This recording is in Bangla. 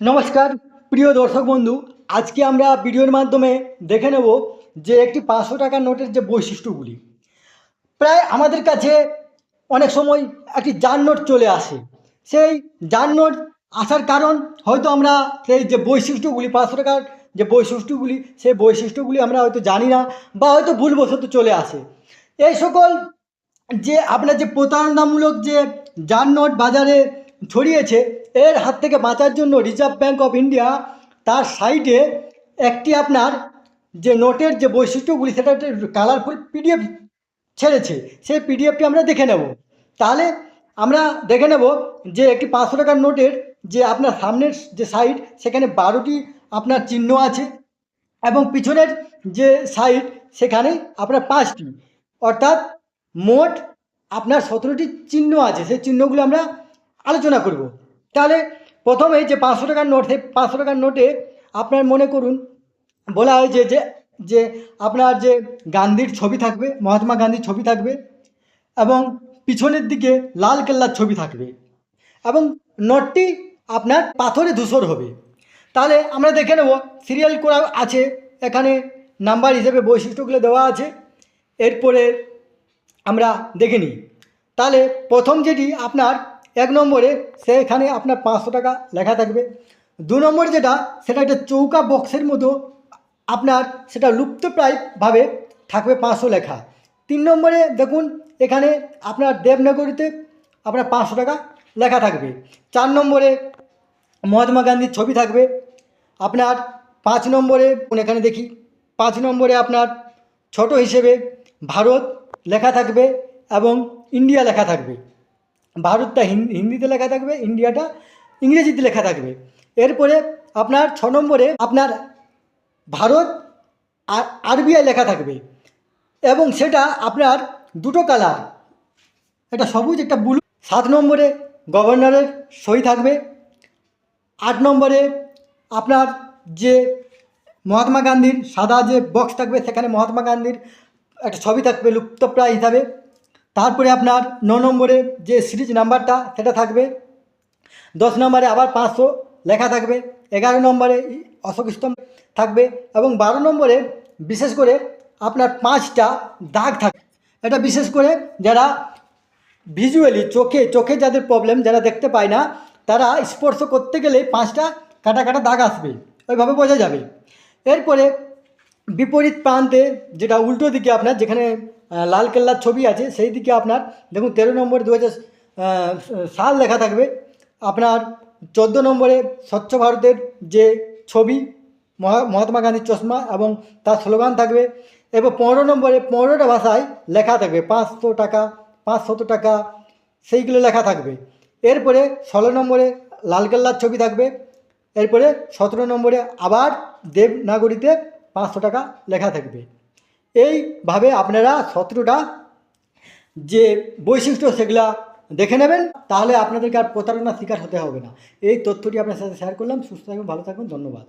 নমস্কার, প্রিয় দর্শক বন্ধু, আজকে আমরা ভিডিওর মাধ্যমে দেখে নেব যে একটি পাঁচশো টাকার নোটের যে বৈশিষ্ট্যগুলি। প্রায় আমাদের কাছে অনেক সময় একটি জান নোট চলে আসে। সেই জান নোট আসার কারণ হয়তো আমরা সেই যে বৈশিষ্ট্যগুলি, পাঁচশো টাকার যে বৈশিষ্ট্যগুলি, সেই বৈশিষ্ট্যগুলি আমরা হয়তো জানি না বা হয়তো ভুলবশত চলে আসে। এই সকল যে আপনার যে প্রতারণামূলক যে জান নোট বাজারে ছড়িয়েছে। এর হাত থেকে বাঁচার জন্য রিজার্ভ ব্যাঙ্ক অফ ইন্ডিয়া তার সাইটে একটি আপনার যে নোটের যে বৈশিষ্ট্যগুলি, সেটা কালারফুল পিডিএফ ছেড়েছে। সেই পিডিএফটি আমরা দেখে নেব। তাহলে আমরা দেখে নেব যে একটি পাঁচশো টাকার নোটের যে আপনার সামনের যে সাইড সেখানে বারোটি আপনার চিহ্ন আছে এবং পিছনের যে সাইড সেখানে আপনার পাঁচটি। অর্থাৎ মোট আপনার সতেরোটি চিহ্ন আছে। সেই চিহ্নগুলো আমরা আলোচনা করব। তাহলে প্রথমে যে পাঁচশো টাকার নোট সেই পাঁচশো টাকার নোটে আপনার মনে করুন, বলা হয়েছে যে যে আপনার যে গান্ধীর ছবি থাকবে, মহাত্মা গান্ধীর ছবি থাকবে এবং পিছনের দিকে লাল কেল্লার ছবি থাকবে এবং নোটটি আপনার পাথরে ধূসর হবে। তাহলে আমরা দেখে নেব সিরিয়াল করা আছে, এখানে নাম্বার হিসেবে বৈশিষ্ট্যগুলো দেওয়া আছে, এরপরে আমরা দেখে নিই। তাহলে প্রথম যেটি আপনার এক নম্বরে সেখানে আপনার পাঁচশো টাকা লেখা থাকবে। দু নম্বর যেটা, সেটা একটা চৌকা বক্সের মতো আপনার সেটা লুপ্তপ্রায়ভাবে থাকবে পাঁচশো লেখা। তিন নম্বরে দেখুন, এখানে আপনার দেবনগরীতে আপনার পাঁচশো টাকা লেখা থাকবে। চার নম্বরে মহাত্মা গান্ধীর ছবি থাকবে। আপনার পাঁচ নম্বরে এখানে দেখি, পাঁচ নম্বরে আপনার ছোট হিসেবে ভারত লেখা থাকবে এবং ইন্ডিয়া লেখা থাকবে। ভারতটা হিন- হিন্দিতে লেখা থাকবে, ইন্ডিয়াটা ইংরেজিতে লেখা থাকবে। এরপরে আপনার ছ নম্বরে আপনার ভারত আর আরবিআই লেখা থাকবে। এবং সেটা আপনার দুটো কালার। একটা সবুজ, একটা ব্লু। সাত নম্বরে গভর্নরের সই থাকবে। আট নম্বরে আপনার যে মহাত্মা গান্ধীর সাদা যে বক্স থাকবে, সেখানে মহাত্মা গান্ধীর একটা ছবি থাকবে লুপ্তপ্রায় হিসাবে। তারপরে আপনার ন নম্বরে যে সিরিজ নাম্বারটা, সেটা থাকবে। দশ নম্বরে আবার পাঁচশো লেখা থাকবে। এগারো নম্বরে অশোক স্তম্ভ থাকবে এবং বারো নম্বরে বিশেষ করে আপনার পাঁচটা দাগ থাকবে এটা বিশেষ করে যারা ভিজুয়ালি চোখে চোখে যাদের প্রবলেম যারা দেখতে পায় না, তারা স্পর্শ করতে গেলে পাঁচটা কাটা কাটা দাগ আসবে। ওইভাবে বোঝা যাবে। এরপরে বিপরীত প্রান্তে যেটা উল্টো দিকে আপনার, যেখানে লাল কেল্লার ছবি আছে, সেই দিকে আপনার, দেখুন তেরো নম্বর দু সাল লেখা থাকবে। আপনার চোদ্দ নম্বরে স্বচ্ছ ভারতের যে ছবি, মহা- মহাত্মা গান্ধীর চশমা এবং তার স্লোগান থাকবে। এবং পনেরো নম্বরে পনেরোটা ভাষায় লেখা থাকবে, পাঁচশো টাকা, পাঁচশত টাকা, সেইগুলো লেখা থাকবে। এরপরে ষোলো নম্বরে লালকেল্লার ছবি থাকবে। এরপরে সতেরো নম্বরে আবার দেবনাগরীতে পাঁচশো টাকা লেখা থাকবে। এইভাবে আপনারা সতেরোটা যে বৈশিষ্ট্য সেগুলা দেখে নেবেন, তাহলে আপনাদেরকে আর প্রতারণার শিকার হতে হবে না। এই তথ্যটি আপনার সাথে শেয়ার করলাম। সুস্থ থাকবেন ভালো থাকবেন ধন্যবাদ।